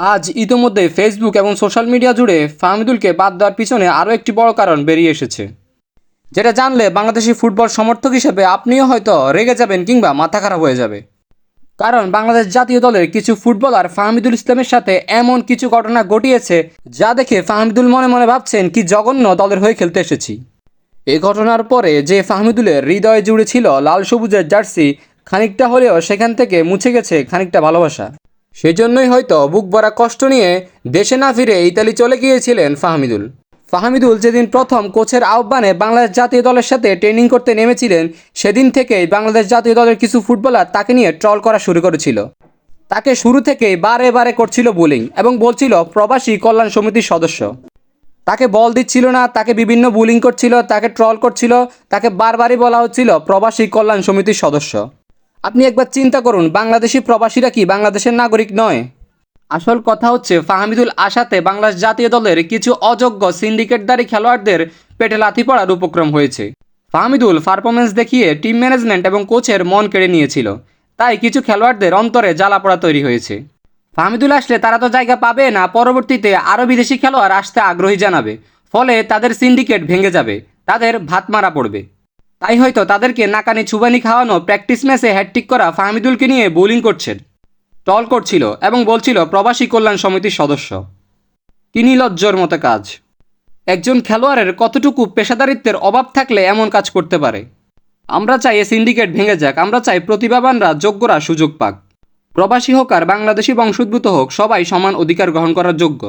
আজ ইতোমধ্যে ফেসবুক এবং সোশ্যাল মিডিয়া জুড়ে ফাহমিদুলকে বাদ দেওয়ার পিছনে আরও একটি বড় কারণ বেরিয়ে এসেছে। যেটা জানলে বাংলাদেশি ফুটবল সমর্থক হিসেবে আপনিও হয়তো রেগে যাবেন কিংবা মাথা খারাপ হয়ে যাবে। কারণ বাংলাদেশ জাতীয় দলের কিছু ফুটবলার ফাহমিদুল ইসলামের সাথে এমন কিছু ঘটনা ঘটিয়েছে যা দেখে ফাহমিদুল মনে মনে ভাবছেন, কি জঘন্য দলের হয়ে খেলতে এসেছি। এ ঘটনার পরে যে ফাহমিদুলের হৃদয়ে জুড়ে ছিল লাল সবুজের জার্সি, খানিকটা হলেও সেখান থেকে মুছে গেছে খানিকটা ভালোবাসা। সেজন্যই হয়তো বুক ভরা কষ্ট নিয়ে দেশে না ফিরে ইতালি চলে গিয়েছিলেন ফাহমিদুল। ফাহমিদুল যেদিন প্রথম কোচের আহ্বানে বাংলাদেশ জাতীয় দলের সাথে ট্রেনিং করতে নেমেছিলেন, সেদিন থেকেই বাংলাদেশ জাতীয় দলের কিছু ফুটবলার তাকে নিয়ে ট্রল করা শুরু করেছিল। তাকে শুরু থেকেই বারে বারে করছিল বোলিং এবং বলছিল, প্রবাসী কল্যাণ সমিতির সদস্য। তাকে বল দিচ্ছিল না, তাকে বিভিন্ন বোলিং করছিল, তাকে ট্রল করছিল, তাকে বারবারই বলা হচ্ছিল, প্রবাসী কল্যাণ সমিতির সদস্য। আপনি একবার চিন্তা করুন, বাংলাদেশি প্রবাসীরা কি বাংলাদেশের নাগরিক নয়? আসল কথা হচ্ছে, ফাহমিদুল আশাতে বাংলাদেশ জাতীয় দলের কিছু অযোগ্য সিন্ডিকেটদারি খেলোয়াড়দের পেটে লাথি পড়ার উপক্রম হয়েছে। ফাহমিদুল পারফরমেন্স দেখিয়ে টিম ম্যানেজমেন্ট এবং কোচের মন কেড়ে নিয়েছিল। তাই কিছু খেলোয়াড়দের অন্তরে জ্বালাপোড়া তৈরি হয়েছে। ফাহমিদুল আসলে তারা তো জায়গা পাবে না, পরবর্তীতে আরও বিদেশি খেলোয়াড় আসতে আগ্রহী জানাবে। ফলে তাদের সিন্ডিকেট ভেঙে যাবে, তাদের ভাত মারা পড়বে। তাই হয়তো তাদেরকে নাকানি ছুবানি খাওয়ানো, প্র্যাকটিস ম্যাচে হ্যাট্রিক করা ফাহমিদুলকে নিয়ে বোলিং করছেন। টল করছিল এবং বলছিল, প্রবাসী কল্যাণ সমিতির সদস্য। তিনি লজ্জর মতো কাজ। একজন খেলোয়াড়ের কতটুকু পেশাদারিত্বের অভাব থাকলে এমন কাজ করতে পারে? আমরা চাই এ সিন্ডিকেট ভেঙে যাক, আমরা চাই প্রতিভাবানরা যোগ্যরা সুযোগ পাক। প্রবাসী হোক আর বাংলাদেশি বংশোদ্ভূত হোক, সবাই সমান অধিকার গ্রহণ করার যোগ্য।